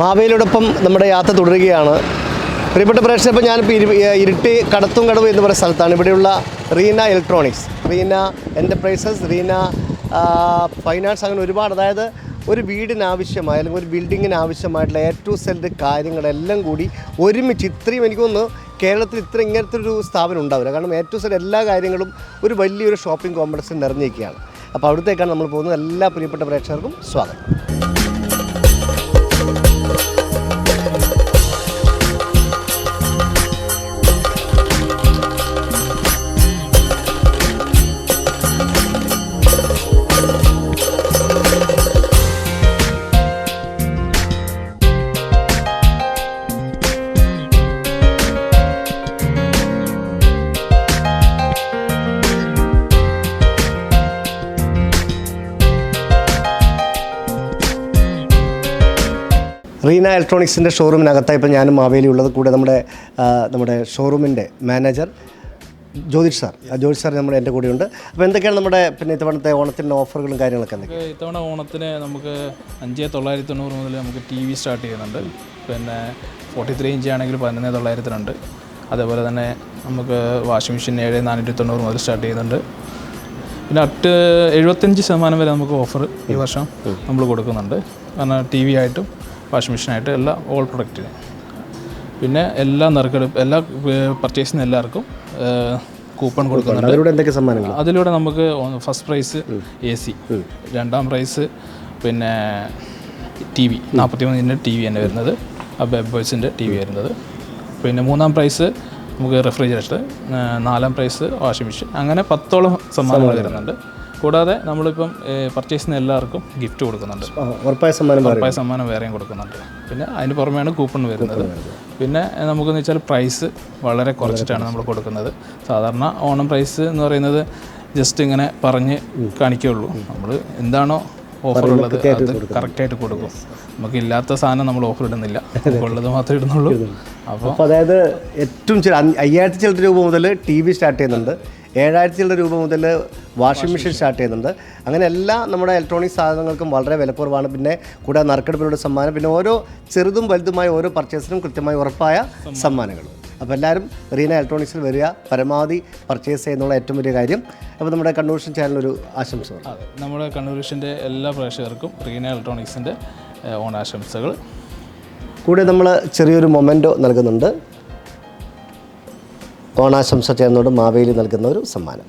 മാവേലിയോടൊപ്പം നമ്മുടെ യാത്ര തുടരുകയാണ്. പ്രിയപ്പെട്ട പ്രേക്ഷകർ ഇപ്പോൾ ഞാനിപ്പോൾ ഇരു ഇരുട്ടി കടത്തും കടവ് എന്ന് പറയുന്ന സ്ഥലത്താണ്. ഇവിടെയുള്ള Reena electronics Reena enterprises Reena finance അങ്ങനെ ഒരുപാട് അതായത് ഒരു വീടിന് ആവശ്യമായ അല്ലെങ്കിൽ ഒരു ബിൽഡിങ്ങിന് ആവശ്യമായിട്ടുള്ള എ ടു സെഡ് കാര്യങ്ങളെല്ലാം കൂടി ഒരുമിച്ച് ഇത്രയും എനിക്ക് തോന്നുന്നു കേരളത്തിൽ ഇത്ര ഇങ്ങനത്തെ ഒരു സ്ഥാപനം ഉണ്ടാവില്ല. കാരണം എ ടു സെഡ് എല്ലാ കാര്യങ്ങളും ഒരു വലിയൊരു ഷോപ്പിംഗ് കോംപ്ലക്സിൽ നിറഞ്ഞിരിക്കുകയാണ്. അപ്പോൾ അവിടത്തേക്കാണ് നമ്മൾ പോകുന്നത്. എല്ലാ പ്രിയപ്പെട്ട പ്രേക്ഷകർക്കും സ്വാഗതം. റീന ഇലക്ട്രോണിക്സിന്റെ ഷോറൂമിനകത്തായി ഇപ്പോൾ ഞാനും മാവേലി ഉള്ളത്. കൂടെ നമ്മുടെ നമ്മുടെ ഷോറൂമിന്റെ manager Jyothish sir. Jyothish sir നമ്മുടെ എന്റെ കൂടെയുണ്ട്. അപ്പോൾ എന്തൊക്കെയാണ് നമ്മുടെ പിന്നെ ഇത്തവണത്തെ ഓണത്തിന്റെ ഓഫറുകളും കാര്യങ്ങളൊക്കെ എന്തൊക്കെ? നമുക്ക് ഇത്തവണ ഓണത്തിന് നമുക്ക് അഞ്ച് തൊള്ളായിരത്തി തൊണ്ണൂറ് മുതൽ നമുക്ക് ടി വി സ്റ്റാർട്ട് ചെയ്യുന്നുണ്ട്. പിന്നെ ഫോർട്ടി ത്രീ ഇഞ്ച് ആണെങ്കിൽ പതിനൊന്ന് തൊള്ളായിരത്തിനുണ്ട്. അതേപോലെ തന്നെ നമുക്ക് വാഷിംഗ് മെഷീൻ ഏഴ് നാനൂറ്റി തൊണ്ണൂറ് മുതൽ സ്റ്റാർട്ട് ചെയ്യുന്നുണ്ട്. പിന്നെ അട്ട് എഴുപത്തഞ്ച് ശതമാനം വരെ നമുക്ക് ഓഫർ ഈ വർഷം നമ്മൾ കൊടുക്കുന്നുണ്ട്. കാരണം ടി വി ആയിട്ടും വാഷിംഗ് മെഷീനായിട്ട് എല്ലാ ഓൾ പ്രൊഡക്റ്റിനും പിന്നെ എല്ലാ നറുക്കെടുപ്പ് എല്ലാ പർച്ചേസിന് എല്ലാവർക്കും കൂപ്പൺ കൊടുക്കുന്നുണ്ട്. അതിലൂടെ എന്തൊക്കെ സമ്മാനങ്ങൾ? അതിലൂടെ നമുക്ക് ഫസ്റ്റ് പ്രൈസ് എ സി രണ്ടാം പ്രൈസ് പിന്നെ ടി വി നാൽപ്പത്തി മൂന്നിന്റെ ടി വി തന്നെ വരുന്നത്. ആ ബെബ് ബോയ്സിന്റെ ടി വി വരുന്നത്. പിന്നെ മൂന്നാം പ്രൈസ് നമുക്ക് റെഫ്രിജറേറ്റർ നാലാം പ്രൈസ് വാഷിംഗ് മെഷീൻ അങ്ങനെ പത്തോളം സമ്മാനങ്ങൾ. വരുന്നുണ്ട്. കൂടാതെ നമ്മളിപ്പം പർച്ചേസ് ചെയ്യുന്ന എല്ലാവർക്കും ഗിഫ്റ്റ് കൊടുക്കുന്നുണ്ട്. ഉറപ്പായ സമ്മാനം ഉറപ്പായ സമ്മാനം വേറെയും കൊടുക്കുന്നുണ്ട്. പിന്നെ അതിന് പുറമെയാണ് കൂപ്പൺ വരുന്നത്. പിന്നെ നമുക്കെന്ന് വെച്ചാൽ പ്രൈസ് വളരെ കുറച്ചിട്ടാണ് നമ്മൾ കൊടുക്കുന്നത്. സാധാരണ ഓണം പ്രൈസ് എന്ന് പറയുന്നത് ജസ്റ്റ് ഇങ്ങനെ പറഞ്ഞ് കാണിക്കുകയുള്ളൂ. നമ്മൾ എന്താണോ ഓഫർ ഉള്ളത് അത് കറക്റ്റായിട്ട് കൊടുക്കും. നമുക്ക് ഇല്ലാത്ത സാധനം നമ്മൾ ഓഫർ ഇടുന്നില്ല. ഉള്ളത് മാത്രമേ ഇടുന്നുള്ളൂ. അപ്പോൾ അപ്പോൾ അതായത് ഏറ്റവും ചില അയ്യായിരത്തി ചില രൂപ മുതൽ ടി വി സ്റ്റാർട്ട് ചെയ്യുന്നുണ്ട്. ഏഴായിരത്തി ചില്ലറ രൂപ മുതൽ വാഷിംഗ് മെഷീൻ സ്റ്റാർട്ട് ചെയ്യുന്നുണ്ട്. അങ്ങനെ എല്ലാ നമ്മുടെ ഇലക്ട്രോണിക് സാധനങ്ങൾക്കും വളരെ വിലക്കുറവാണ്. പിന്നെ കൂടാതെ നറുക്കെടുപ്പിലൂടെ സമ്മാനം പിന്നെ ഓരോ ചെറുതും വലുതുമായ ഓരോ പർച്ചേസിനും കൃത്യമായി ഉറപ്പായ സമ്മാനങ്ങൾ അപ്പോൾ എല്ലാവരും റീന ഇലക്ട്രോണിക്സിൽ വരിക പരമാവധി പർച്ചേസ് ചെയ്യുന്നുള്ള ഏറ്റവും വലിയ കാര്യം. അപ്പോൾ നമ്മുടെ കണ്ണൂർഷൻ ചാനലൊരു ആശംസ നമ്മുടെ കണ്ണൂർഷന്റെ എല്ലാ പ്രേക്ഷകർക്കും റീന ഇലക്ട്രോണിക്സിന്റെ ഓണാശംസകൾ. കൂടെ നമ്മൾ ചെറിയൊരു മൊമെന്റോ നൽകുന്നുണ്ട്. ഓണാശംസ ചേർന്നോട് മാവേലി നൽകുന്ന ഒരു സമ്മാനം.